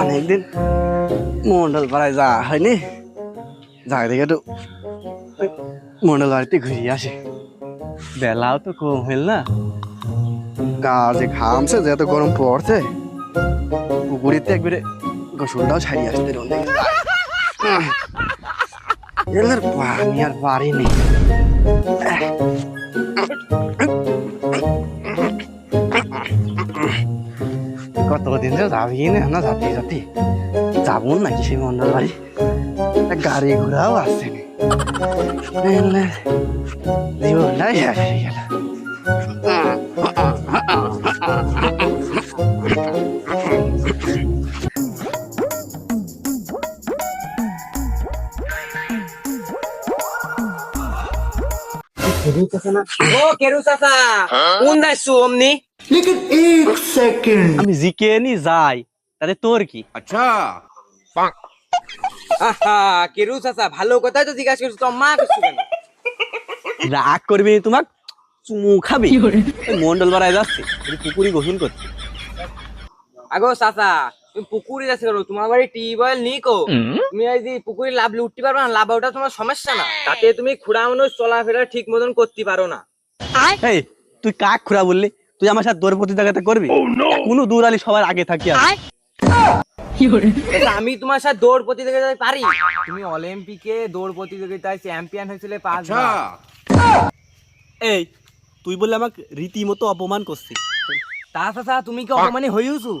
অনেকদিন মন্ডল পাড়ায় যা হয়নি। যাই দেখে ওই মন্ডল বাড়িতে ঘুরিয়ে আসে। বেলাও তো কম হইল না। গা যে ঘামছে, যে এত গরম পড়ছে, পুকুরিতে একবারে গোসলটাও ছাড়িয়ে আসতে রোন এদের পানি আর বাড়ি যে যাবি না না যাবি যাবি যাব নাকি সেই মন্ডল বাড়ি গাড়ি ঘোড়াও আসছেনি জীবনটাই শেষ হয়ে গেল ও কেরু চাচা কোন যাইছু অমনি আমি জিকে নি যাই। তাতে তোর কি? আহা কেরু চাচা ভালো কথাই তো জিজ্ঞাসা করছ তো মা করছ কেন? রাগ করবি তোমাক চুমু খাবি? মন্ডল বাড়ায় যাচ্ছে পুকুরি গোসল করতে আগো চাচা তুমি পুকুরে যাচ্ছে কেন? তোমার বাড়ি টিউবওয়েল নিকো তুমি এই যে পুকুরে লাভ উঠতে পারবে না লাভ ওটা তোমার সমস্যা না। তাতে তুমি খুড়া মানুষ চলাফেরা ঠিক মতন করতে পারো না। এই তুই কাক খুড়া বললি? তুই আমার সাথে দৌড় প্রতিযোগিতা করবি? কোনো দূর আলি সবার আগে থাকি আর। আমি তোমার সাথে দৌড় প্রতিযোগিতায় পারি। তুমি অলিম্পিকে দৌড় প্রতিযোগিতায় চ্যাম্পিয়ন হয়েছিলে পাঁচবার এই তুই বললে আমাকে রীতিমতো অপমান করছিস। তা চাচা তুমি কি অপমানি হইউছু?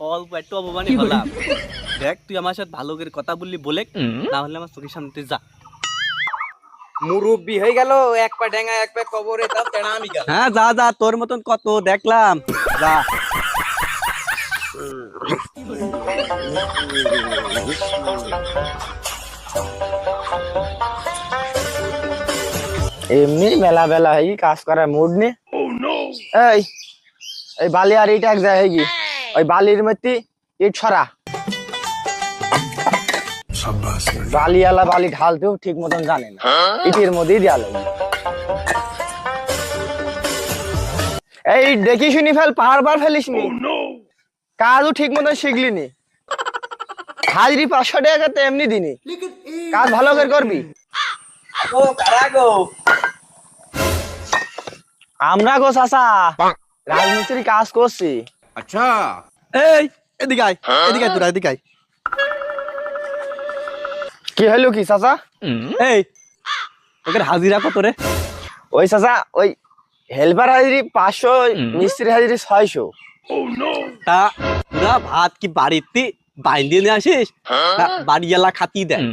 অল্প একটু অপমানই হলাম। দেখ তুই আমার সাথে ভালো করে কথা বললি বলে না হলে আমার চোখের সামনে যা। মুরব্বি হয়ে গেল এক পা ডেঙ্গা এক পা কবরে তাও তেনা আমি গেল হ্যাঁ যা যা তোর মতন কত দেখলাম। যা। এমনি মেলা বেলা হয়ে কাজ করার মুড নে এই এই বালি আর ইট এক যায় হয়ে গি ওই বালির মধ্যে ইট ছড়া। বালিওয়ালা বালি ঢালতেও ঠিক মতন জানে না। ইটের মধ্যেই দেওয়া লাগবে এই দেখি শুনি ফেল পাহাড় বার ফেলিস নি? কাজও ঠিক মতন শিখলি নি। হাজরি পাঁচশো টাকা তো এমনি দিনি। কাজ ভালো করে করবি। ও কারা গো? আমরা গো চাচা। রাজমিস্ত্রি কাজ করছি। এই এদিকে আয়। এদিকে আয় তোরা এদিকে আয়। কি হলো কি চাচা? এই তোদের হাজিরা কত রে? ওই চাচা ওই হেল্পার হাজিরি পাঁচশো মিস্ত্রি হাজিরি ছয়শো। তা তোরা ভাত কি বাড়িতে বাইন্দিয়ে নিয়ে আসিস? বাড়িওয়ালা খাতি দেয়।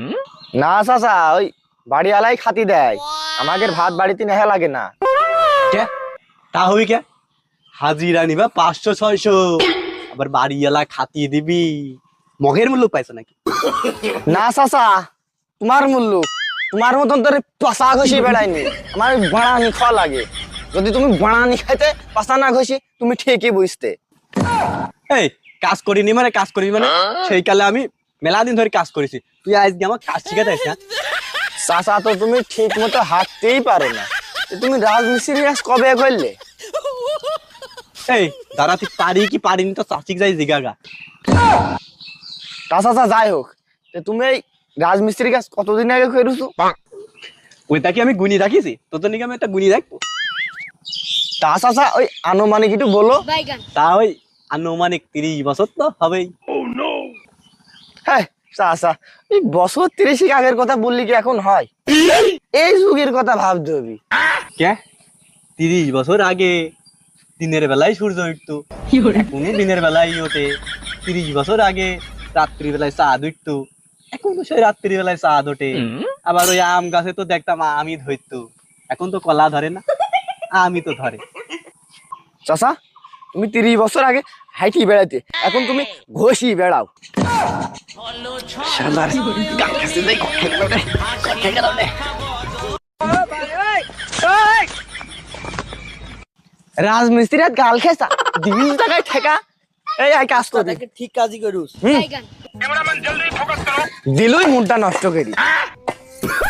না চাচা ওই বাড়িওয়ালাই খাতি দেয়। আমাদের ভাত বাড়িতে নেহা লাগে না। কে? তা হবি কে? হাজিরা নিবা পাঁচশো ছয়শো। আবার বাড়িওয়ালা খাতিয়ে দিবি। মগের মূল্য পাইছে নাকি? না চাচা তোমার মূল্য। তোমার মতন তোর পাশা ঘষি বেড়ায়নি আমার বাড়ানি খাওয়া লাগে। যদি তুমি বাড়ানি খাইতে পাশা না ঘষি তুমি ঠিকই বুঝতে এই কাজ করিনি মানে কাজ করিনি মানে? সেই কালে আমি মেলা দিন ধরে কাজ করেছি তুই আজকে আমার কাজ শিখাতে আসিস চাচা তো তুমি ঠিক মতো হাঁটতেই পারো না। তুমি রাজমিস্ত্রি কাজ কবে করলে এই দাঁড়াতে পারি কি পারিনি তো চাচিক যাই জিগাগা। তা চাচা যাই হোক। তো তুমি এই রাজমিস্ত্রি কাজ কতদিন আগে করেছ ওইটা কি আমি গুনি রাখিছি তোর নাকি আমি একটা গুনি রাখব তা চাচা ওই আনুমানিক একটু বলো। তা ওই আনুমানিক তিরিশ বছর তো হবেই। হ্যাঁ এই বছর তিরিশ আগের কথা বললি কি এখন হয়? এই যুগের কথা ভাবতে হবে। কে? তিরিশ বছর আগে দিনের বেলায় সূর্য উঠতো। দিনের বেলায় ওঠে। তিরিশ বছর আগে রাত্রি বেলায় চাঁদ উঠতো এখনও সেই রাত্রি বেলায় চাঁদ ওঠে আবার ওই আম গাছে তো দেখতাম আমি ধরতো এখন তো কলা ধরে না আমি তো ধরে। চাচা তুমি তিরিশ বছর আগে হাইটি বেড়াতে এখন তুমি ঘষি বেড়াও। রাজমিস্ত্রি গাল খেসা দিবিশ টাকায় ঠেকা এই আই কাজ ঠিক কাজই করুস। দিলুই মুডটা নষ্ট করি